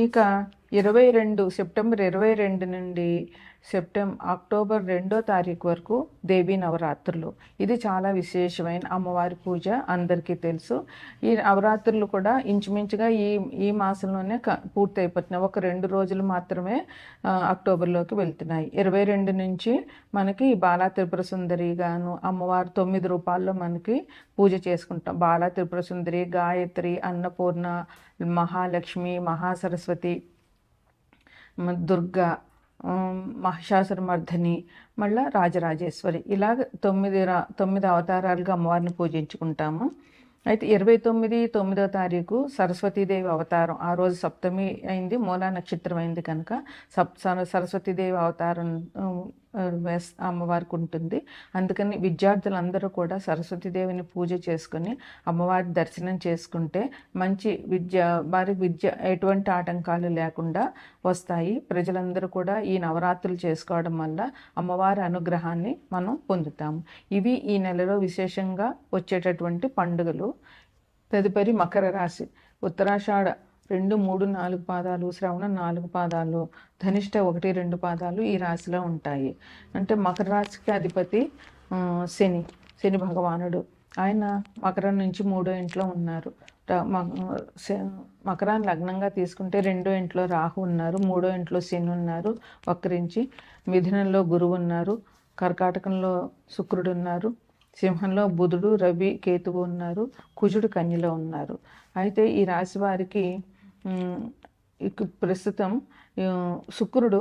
ఇక ఇరవై రెండు సెప్టెంబర్ ఇరవై రెండు నుండి సెప్టెంబర్ అక్టోబర్ రెండో తారీఖు వరకు దేవీ నవరాత్రులు. ఇది చాలా విశేషమైన అమ్మవారి పూజ అందరికీ తెలుసు. ఈ నవరాత్రులు కూడా ఇంచుమించుగా ఈ ఈ మాసంలోనే క పూర్తి అయిపోతున్నాయి ఒక రెండు రోజులు మాత్రమే అక్టోబర్లోకి వెళ్తున్నాయి. ఇరవై రెండు నుంచి మనకి బాలా త్రిపుర సుందరి గాను అమ్మవారు తొమ్మిది రూపాల్లో మనకి పూజ చేసుకుంటాం. బాలా త్రిపుర సుందరి గాయత్రి అన్నపూర్ణ మహాలక్ష్మి మహాసరస్వతి దుర్గా మహిషాసురమర్ధని మళ్ళా రాజరాజేశ్వరి. ఇలాగ తొమ్మిది రా తొమ్మిది అవతారాలుగా అమ్మవారిని పూజించుకుంటాము. అయితే ఇరవై తొమ్మిది తొమ్మిదో తారీఖు సరస్వతీదేవి అవతారం. ఆ రోజు సప్తమి అయింది మూలా నక్షత్రం అయింది కనుక సప్ సర- సరస్వతీదేవి అవతారం అమ్మవారికి ఉంటుంది అందుకని విద్యార్థులందరూ కూడా సరస్వతీదేవిని పూజ చేసుకుని అమ్మవారి దర్శనం చేసుకుంటే మంచి విద్య వారి విద్య ఎటువంటి ఆటంకాలు లేకుండా వస్తాయి. ప్రజలందరూ కూడా ఈ నవరాత్రులు చేసుకోవడం వల్ల అమ్మవారి అనుగ్రహాన్ని మనం పొందుతాము ఇవి ఈ నెలలో విశేషంగా వచ్చేటటువంటి పండుగలు. తదుపరి మకర రాశి. ఉత్తరాషాఢ రెండు మూడు నాలుగు పాదాలు శ్రవణ నాలుగు పాదాలు ధనిష్ట ఒకటి రెండు పాదాలు ఈ రాశిలో ఉంటాయి. అంటే మకర రాశికి అధిపతి శని శని భగవానుడు. ఆయన మకరం నుంచి మూడో ఇంట్లో ఉన్నారు. శ- మకరాన్ని లగ్నంగా తీసుకుంటే రెండో ఇంట్లో రాహు ఉన్నారు మూడో ఇంట్లో శని ఉన్నారు వక్రించి మిథునంలో గురువు ఉన్నారు కర్కాటకంలో శుక్రుడు ఉన్నారు సింహంలో బుధుడు రవి కేతువు ఉన్నారు కుజుడు కన్యలో ఉన్నారు. అయితే ఈ రాశి వారికి ప్రస్తుతం శుక్రుడు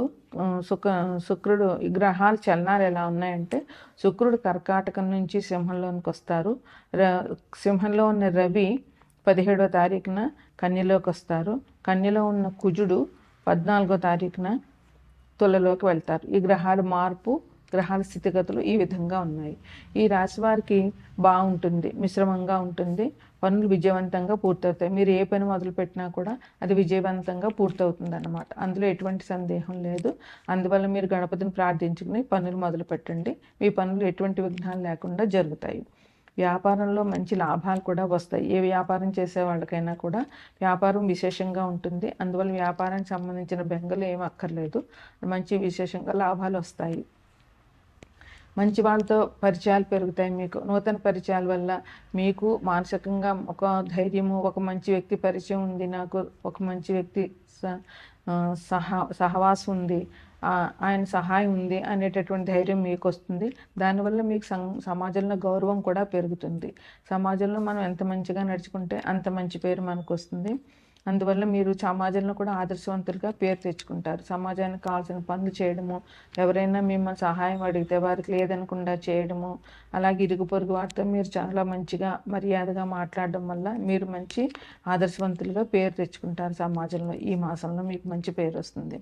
శుక శుక్రుడు ఈ గ్రహాలు చలనాలు ఎలా ఉన్నాయంటే శుక్రుడు కర్కాటకం నుంచి సింహంలోనికి వస్తారు. ర సింహంలో ఉన్న రవి పదిహేడో తారీఖున కన్యలోకి వస్తారు. కన్యలో ఉన్న కుజుడు పద్నాలుగో తారీఖున తులలోకి వెళ్తారు. ఈ గ్రహాల మార్పు గ్రహాల స్థితిగతులు ఈ విధంగా ఉన్నాయి. ఈ రాశి వారికి బాగుంటుంది మిశ్రమంగా ఉంటుంది పనులు విజయవంతంగా పూర్తవుతాయి. మీరు ఏ పని మొదలుపెట్టినా కూడా అది విజయవంతంగా పూర్తవుతుంది అన్నమాట అందులో ఎటువంటి సందేహం లేదు. అందువల్ల మీరు గణపతిని ప్రార్థించుకుని పనులు మొదలు పెట్టండి మీ పనులు ఎటువంటి విఘ్నాలు లేకుండా జరుగుతాయి. వ్యాపారంలో మంచి లాభాలు కూడా వస్తాయి. ఏ వ్యాపారం చేసే వాళ్ళకైనా కూడా వ్యాపారం విశేషంగా ఉంటుంది. అందువల్ల వ్యాపారానికి సంబంధించిన బెంగలు ఏమి అక్కర్లేదు. మంచి విశేషంగా లాభాలు వస్తాయి. మంచి వాళ్ళతో పరిచయాలు పెరుగుతాయి మీకు. నూతన పరిచయాల వల్ల మీకు మానసికంగా ఒక ధైర్యము ఒక మంచి వ్యక్తి పరిచయం ఉంది నాకు ఒక మంచి వ్యక్తి స- సహ సహవాసం ఉంది ఆయన సహాయం ఉంది అనేటటువంటి ధైర్యం మీకు వస్తుంది. దానివల్ల మీకు సం సమాజంలో గౌరవం కూడా పెరుగుతుంది. సమాజంలో మనం ఎంత మంచిగా నడుచుకుంటే అంత మంచి పేరు మనకు వస్తుంది. అందువల్ల మీరు సమాజంలో కూడా ఆదర్శవంతులుగా పేరు తెచ్చుకుంటారు. సమాజానికి కావాల్సిన పనులు చేయడము ఎవరైనా మిమ్మల్ని సహాయం అడిగితే వారికి లేదనకుండా చేయడము అలాగే ఇరుగు పొరుగు వారితో మీరు చాలా మంచిగా మర్యాదగా మాట్లాడడం వల్ల మీరు మంచి ఆదర్శవంతులుగా పేరు తెచ్చుకుంటారు సమాజంలో. ఈ మాసంలో మీకు మంచి పేరు వస్తుంది.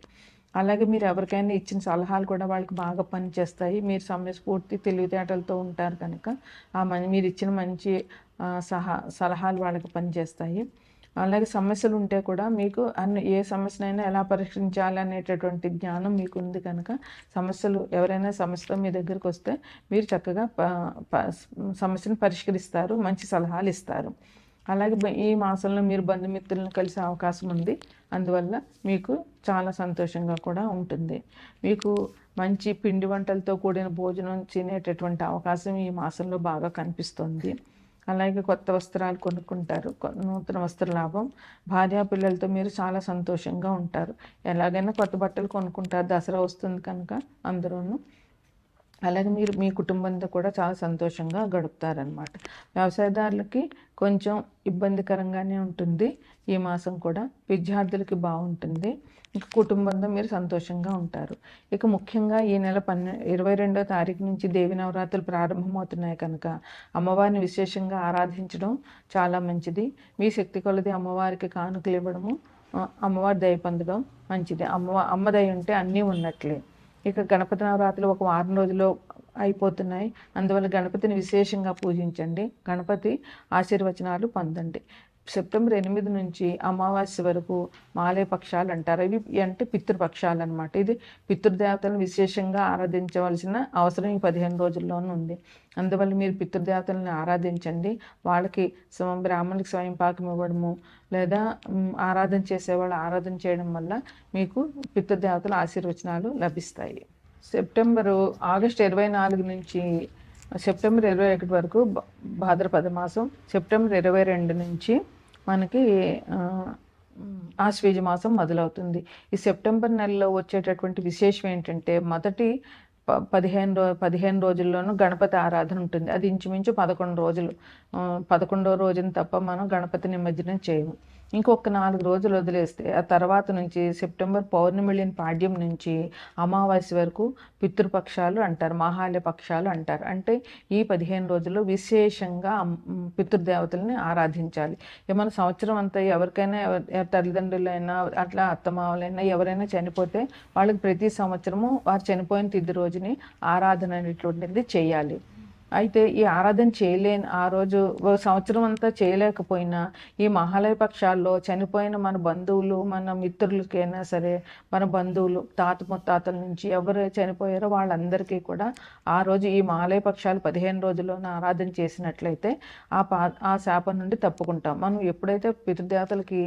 అలాగే మీరు ఎవరికైనా ఇచ్చిన సలహాలు కూడా వాళ్ళకి బాగా పనిచేస్తాయి. మీరు సమయస్ఫూర్తి తెలివితేటలతో ఉంటారు కనుక ఆ మీరు ఇచ్చిన మంచి సహా సలహాలు వాళ్ళకి పనిచేస్తాయి. అలాగే సమస్యలు ఉంటే కూడా మీకు అన్ని ఏ సమస్యనైనా ఎలా పరిష్కరించాలి అనేటటువంటి జ్ఞానం మీకు ఉంది కనుక సమస్యలు ఎవరైనా సమస్యతో మీ దగ్గరికి వస్తే మీరు చక్కగా ప- ప- సమస్యను పరిష్కరిస్తారు మంచి సలహాలు ఇస్తారు అలాగే ఈ మాసంలో మీరు బంధుమిత్రులను కలిసే అవకాశం ఉంది. అందువల్ల మీకు చాలా సంతోషంగా కూడా ఉంటుంది. మీకు మంచి పిండి వంటలతో కూడిన భోజనం తినేటటువంటి అవకాశం ఈ మాసంలో బాగా కనిపిస్తుంది. అలాగే కొత్త వస్త్రాలు కొనుక్కుంటారు. నూతన వస్త్ర లాభం. భార్యా పిల్లలతో మీరు చాలా సంతోషంగా ఉంటారు. ఎలాగైనా కొత్త బట్టలు కొనుక్కుంటారు. దసరా వస్తుంది కనుక అందరూ అలాగే మీరు మీ కుటుంబంతో కూడా చాలా సంతోషంగా గడుపుతారనమాట వ్యవసాయదారులకి కొంచెం ఇబ్బందికరంగానే ఉంటుంది. ఈ మాసం కూడా విద్యార్థులకి బాగుంటుంది. ఇంకా కుటుంబంతో మీరు సంతోషంగా ఉంటారు. ఇక ముఖ్యంగా ఈ నెల పన్నె ఇరవై రెండో తారీఖు నుంచి దేవి నవరాత్రులు ప్రారంభమవుతున్నాయి కనుక అమ్మవారిని విశేషంగా ఆరాధించడం చాలా మంచిది. మీ శక్తి కొలది అమ్మవారికి కానుకలు ఇవ్వడము అమ్మవారి దయ పొందడం మంచిది. అమ్మ అమ్మ దయ ఉంటే అన్నీ ఉన్నట్లే. ఇక గణపతి నవరాత్రులు ఒక వారం రోజుల్లో అయిపోతున్నాయి. అందువల్ల గణపతిని విశేషంగా పూజించండి. గణపతి ఆశీర్వచనాలు పొందండి. సెప్టెంబర్ ఎనిమిది నుంచి అమావాస్య వరకు మాలయపక్షాలు అంటారు. ఇవి అంటే పితృపక్షాలు అనమాట ఇది పితృదేవతలను విశేషంగా ఆరాధించవలసిన అవసరం ఈ పదిహేను రోజుల్లోనూ ఉంది. అందువల్ల మీరు పితృదేవతలను ఆరాధించండి. వాళ్ళకి స్వ- బ్రాహ్మణులకి స్వయం పాకం ఇవ్వడము లేదా ఆరాధన చేసేవాళ్ళు ఆరాధన చేయడం వల్ల మీకు పితృదేవతల ఆశీర్వచనాలు లభిస్తాయి. సెప్టెంబరు ఆగస్ట్ ఇరవై నాలుగు నుంచి సెప్టెంబర్ ఇరవై ఒకటి వరకు భాద్రపద మాసం సెప్టెంబర్ ఇరవై రెండు నుంచి మనకి ఆశ్వేజ మాసం మొదలవుతుంది. ఈ సెప్టెంబర్ నెలలో వచ్చేటటువంటి విశేషం ఏంటంటే మొదటి ప- పదిహేను రో పదిహేను రోజుల్లోనూ గణపతి ఆరాధన ఉంటుంది. అది ఇంచుమించు పదకొండు రోజులు. పదకొండవ పదకొండో రోజున తప్ప మనం గణపతి నిమజ్జనం చేయము. ఇంకొక నాలుగు రోజులు వదిలేస్తే ఆ తర్వాత నుంచి సెప్టెంబర్ పౌర్ణమి పాడ్యం నుంచి అమావాస్య వరకు పితృపక్షాలు అంటారు మహాలయ పక్షాలు అంటారు. అంటే ఈ పదిహేను రోజుల్లో విశేషంగా పితృదేవతల్ని ఆరాధించాలి. ఏమైనా సంవత్సరం అంతా ఎవరికైనా ఎవరి తల్లిదండ్రులైనా అట్లా అత్తమావులైనా ఎవరైనా చనిపోతే వాళ్ళకి ప్రతి సంవత్సరము వారు చనిపోయిన తిది రోజుని ఆరాధన అనేటువంటిది చేయాలి. అయితే ఈ ఆరాధన చేయలేని ఆ రోజు సంవత్సరం అంతా చేయలేకపోయినా ఈ మహాలయ పక్షాల్లో చనిపోయిన మన బంధువులు మన మిత్రులకైనా సరే మన బంధువులు తాత ముత్తాతల నుంచి ఎవరు చనిపోయారో వాళ్ళందరికీ కూడా ఆ రోజు ఈ మహాలయ పక్షాలు పదిహేను రోజుల్లోనే ఆరాధన చేసినట్లయితే ఆ పా ఆ శాపం నుండి తప్పుకుంటాం. మనం ఎప్పుడైతే పితృదేవతలకి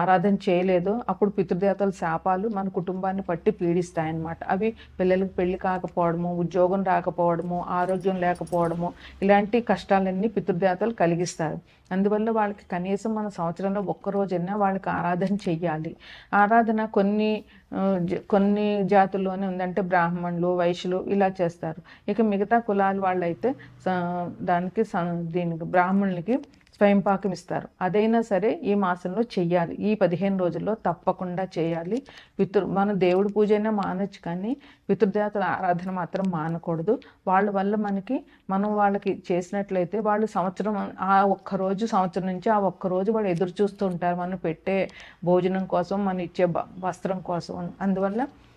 ఆరాధన చేయలేదో అప్పుడు పితృదేవతల శాపాలు మన కుటుంబాన్ని పట్టి పీడిస్తాయన్నమాట. అవి పిల్లలకు పెళ్ళి కాకపోవడము ఉద్యోగం రాకపోవడము ఆరోగ్యం పోవడము ఇలాంటి కష్టాలన్నీ పితృదేవతలు కలిగిస్తారు. అందువల్ల వాళ్ళకి కనీసం మన సంవత్సరంలో ఒక్క రోజైనా వాళ్ళకి ఆరాధన చెయ్యాలి. ఆరాధన కొన్ని జ- కొన్ని జాతుల్లోనే ఉందంటే బ్రాహ్మణులు వైశ్యులు ఇలా చేస్తారు. ఇక మిగతా కులాల వాళ్ళైతే దానికి దీనికి బ్రాహ్మణులకి స్వయం పాకం ఇస్తారు అదైనా సరే ఈ మాసంలో చెయ్యాలి. ఈ పదిహేను రోజుల్లో తప్పకుండా చేయాలి పితృ మన దేవుడి పూజ అయినా మానొచ్చు కానీ పితృదేవతల ఆరాధన మాత్రం మానకూడదు. వాళ్ళ వల్ల మనకి మనం వాళ్ళకి చేసినట్లయితే వాళ్ళు సంవత్సరం ఆ ఒక్క రోజు సంవత్సరం నుంచి ఆ ఒక్క రోజు వాళ్ళు ఎదురు చూస్తూ ఉంటారు. మనం పెట్టే భోజనం కోసం మనం ఇచ్చే వస్త్రం కోసం. అందువల్ల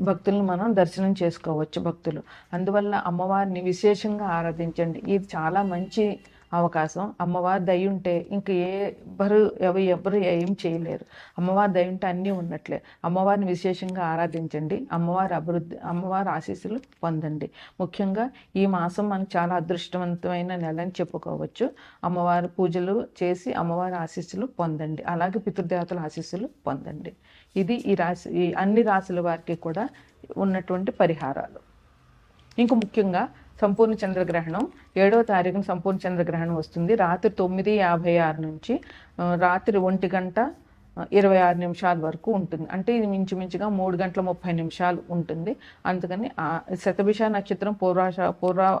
భక్తులను మనం దర్శనం చేసుకోవచ్చు భక్తులు. అందువల్ల అమ్మవారిని విశేషంగా ఆరాధించండి. ఇది చాలా మంచి అవకాశం. అమ్మవారి దయ ఉంటే ఇంక ఏ ఎవ్వరు ఎవ- ఎవ్వరు ఏం చేయలేరు. అమ్మవారి దయ ఉంటే అన్నీ ఉన్నట్లే. అమ్మవారిని విశేషంగా ఆరాధించండి. అమ్మవారి అభివృద్ధి అమ్మవారి ఆశీస్సులు పొందండి. ముఖ్యంగా ఈ మాసం మనకు చాలా అదృష్టవంతమైన నెల అని చెప్పుకోవచ్చు. అమ్మవారి పూజలు చేసి అమ్మవారి ఆశీస్సులు పొందండి. అలాగే పితృదేవతల ఆశీస్సులు పొందండి. ఇది ఈ రాశి ఈ అన్ని రాశుల వారికి కూడా ఉన్నటువంటి పరిహారాలు. ఇంక ముఖ్యంగా సంపూర్ణ చంద్రగ్రహణం. ఏడవ తారీఖున సంపూర్ణ చంద్రగ్రహణం వస్తుంది. రాత్రి తొమ్మిది యాభై ఆరు నుంచి రాత్రి ఒంటి గంట ఇరవై ఆరు నిమిషాల వరకు ఉంటుంది. అంటే ఇది మించుమించుగా మూడు గంటల ముప్పై నిమిషాలు ఉంటుంది. అందుకని శతభిష నక్షత్రం పూర్వాష పూర్వ